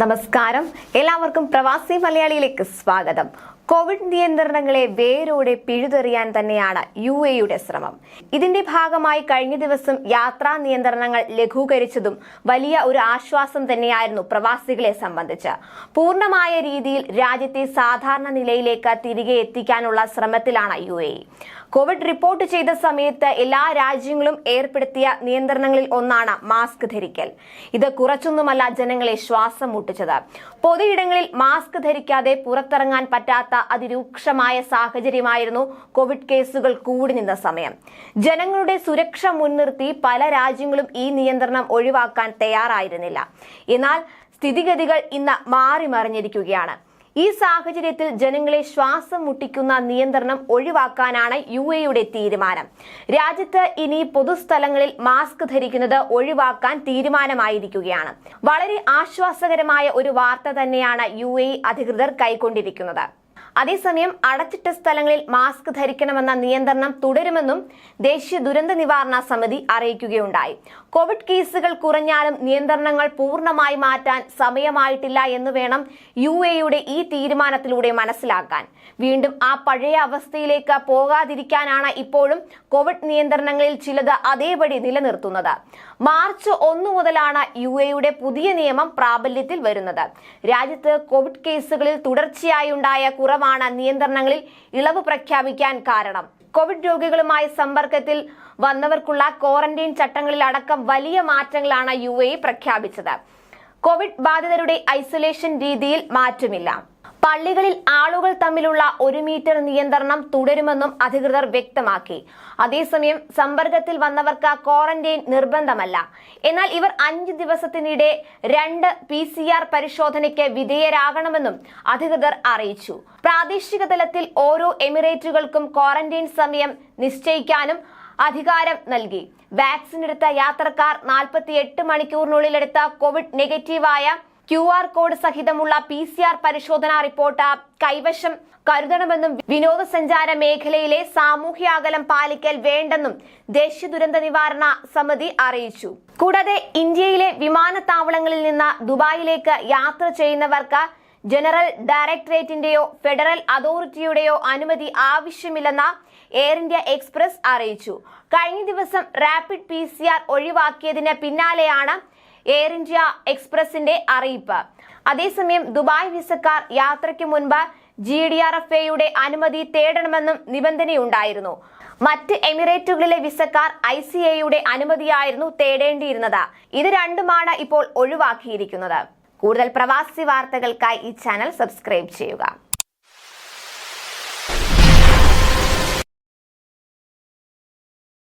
നമസ്കാരം. എല്ലാവർക്കും പ്രവാസി മലയാളിയിലേക്ക് സ്വാഗതം. കോവിഡ് നിയന്ത്രണങ്ങളെ വേരോടെ പിഴുതെറിയാൻ തന്നെയാണ് യു എയുടെ ശ്രമം. ഇതിന്റെ ഭാഗമായി കഴിഞ്ഞ ദിവസം യാത്രാ നിയന്ത്രണങ്ങൾ ലഘൂകരിച്ചതും വലിയ ഒരു ആശ്വാസം തന്നെയായിരുന്നു പ്രവാസികളെ സംബന്ധിച്ച്. പൂർണമായ രീതിയിൽ രാജ്യത്തെ സാധാരണ നിലയിലേക്ക് തിരികെ എത്തിക്കാനുള്ള ശ്രമത്തിലാണ് യു എ കോവിഡ് റിപ്പോർട്ട് ചെയ്ത സമയത്ത് എല്ലാ രാജ്യങ്ങളും ഏർപ്പെടുത്തിയ നിയന്ത്രണങ്ങളിൽ ഒന്നാണ് മാസ്ക് ധരിക്കൽ. ഇത് കുറച്ചൊന്നുമല്ല ജനങ്ങളെ ശ്വാസം മുട്ടിച്ചത്. പൊതുയിടങ്ങളിൽ മാസ്ക് ധരിക്കാതെ പുറത്തിറങ്ങാൻ പറ്റാത്ത അതിരൂക്ഷമായ സാഹചര്യമായിരുന്നു കോവിഡ് കേസുകൾ കൂടി നിന്ന സമയം. ജനങ്ങളുടെ സുരക്ഷ മുൻനിർത്തി പല രാജ്യങ്ങളും ഈ നിയന്ത്രണം ഒഴിവാക്കാൻ തയ്യാറായിരുന്നില്ല. എന്നാൽ സ്ഥിതിഗതികൾ ഇന്ന് മാറി മറിഞ്ഞിരിക്കുകയാണ് ഈ സാഹചര്യത്തിൽ ജനങ്ങളെ ശ്വാസം മുട്ടിക്കുന്ന നിയന്ത്രണം ഒഴിവാക്കാനാണ് യു എയുടെ തീരുമാനം. രാജ്യത്ത് ഇനി പൊതുസ്ഥലങ്ങളിൽ മാസ്ക് ധരിക്കുന്നത് ഒഴിവാക്കാൻ തീരുമാനമായിരിക്കുകയാണ്. വളരെ ആശ്വാസകരമായ ഒരു വാർത്ത തന്നെയാണ് യു അധികൃതർ കൈക്കൊണ്ടിരിക്കുന്നത്. അതേസമയം അടച്ചിട്ട സ്ഥലങ്ങളിൽ മാസ്ക് ധരിക്കണമെന്ന നിയന്ത്രണം തുടരുമെന്നും ദേശീയ ദുരന്ത നിവാരണ സമിതി അറിയിക്കുകയുണ്ടായി. കോവിഡ് കേസുകൾ കുറഞ്ഞാലും നിയന്ത്രണങ്ങൾ പൂർണമായി മാറ്റാൻ സമയമായിട്ടില്ല എന്ന് വേണം യു എയുടെ ഈ തീരുമാനത്തിലൂടെ മനസ്സിലാക്കാൻ. വീണ്ടും ആ പഴയ അവസ്ഥയിലേക്ക് പോകാതിരിക്കാനാണ് ഇപ്പോഴും കോവിഡ് നിയന്ത്രണങ്ങളിൽ ചിലത് അതേപടി നിലനിർത്തുന്നത്. മാർച്ച് ഒന്ന് മുതലാണ് യു എയുടെ പുതിയ നിയമം പ്രാബല്യത്തിൽ വരുന്നത്. രാജ്യത്ത് കോവിഡ് കേസുകളിൽ തുടർച്ചയായി ഉണ്ടായ കുറവാണ് നിയന്ത്രണങ്ങളിൽ ഇളവ് പ്രഖ്യാപിക്കാൻ കാരണം. കോവിഡ് രോഗികളുമായി സമ്പർക്കത്തിൽ വന്നവർക്കുള്ള ക്വാറന്റൈൻ ചട്ടങ്ങളിൽ അടക്കം വലിയ മാറ്റങ്ങളാണ് യു പ്രഖ്യാപിച്ചത്. കോവിഡ് ബാധിതരുടെ ഐസൊലേഷൻ രീതിയിൽ മാറ്റമില്ല. പള്ളികളിൽ ആളുകൾ തമ്മിലുള്ള ഒരു മീറ്റർ നിയന്ത്രണം തുടരുമെന്നും അധികൃതർ വ്യക്തമാക്കി. അതേസമയം സമ്പർക്കത്തിൽ വന്നവർക്ക് ക്വാറന്റൈൻ നിർബന്ധമല്ല. എന്നാൽ ഇവർ അഞ്ച് ദിവസത്തിനിടെ രണ്ട് പി സി ആർ പരിശോധനയ്ക്ക് വിധേയരാകണമെന്നും അധികൃതർ അറിയിച്ചു. പ്രാദേശിക തലത്തിൽ ഓരോ എമിറേറ്റുകൾക്കും ക്വാറന്റൈൻ സമയം നിശ്ചയിക്കാനും അധികാരം നൽകി. വാക്സിൻ എടുത്ത യാത്രക്കാർ നാൽപ്പത്തി എട്ട് മണിക്കൂറിനുള്ളിൽ എടുത്ത കോവിഡ് നെഗറ്റീവായ ക്യു ആർ കോഡ് സഹിതമുള്ള പി സി ആർ പരിശോധനാ റിപ്പോർട്ട് കൈവശം കരുതണമെന്നും വിനോദസഞ്ചാര മേഖലയിലെ സാമൂഹ്യ അകലം പാലിക്കൽ വേണ്ടെന്നും ദേശീയ ദുരന്ത നിവാരണ സമിതി അറിയിച്ചു. കൂടാതെ ഇന്ത്യയിലെ വിമാനത്താവളങ്ങളിൽ നിന്ന് ദുബായിലേക്ക് യാത്ര ചെയ്യുന്നവർക്ക് ജനറൽ ഡയറക്ടറേറ്റിന്റെയോ ഫെഡറൽ അതോറിറ്റിയുടെയോ അനുമതി ആവശ്യമില്ലെന്ന എയർ ഇന്ത്യ എക്സ്പ്രസ് അറിയിച്ചു. കഴിഞ്ഞ ദിവസം റാപ്പിഡ് പി ഒഴിവാക്കിയതിന് പിന്നാലെയാണ് എയർ ഇന്ത്യ എക്സ്പ്രസിന്റെ അറിയിപ്പ്. അതേസമയം ദുബായ് വിസക്കാർ യാത്രയ്ക്ക് മുൻപ് ജി ഡി ആർ എഫ് എയുടെ അനുമതി തേടണമെന്നും നിബന്ധനയുണ്ടായിരുന്നു. മറ്റ് എമിറേറ്റുകളിലെ വിസക്കാർ ഐ സി എയുടെ അനുമതിയായിരുന്നു തേടേണ്ടിയിരുന്നത്. ഇത് രണ്ടുമാണ് ഇപ്പോൾ ഒഴിവാക്കിയിരിക്കുന്നത്. കൂടുതൽ പ്രവാസി വാർത്തകൾക്കായി ഈ ചാനൽ സബ്സ്ക്രൈബ് ചെയ്യുക.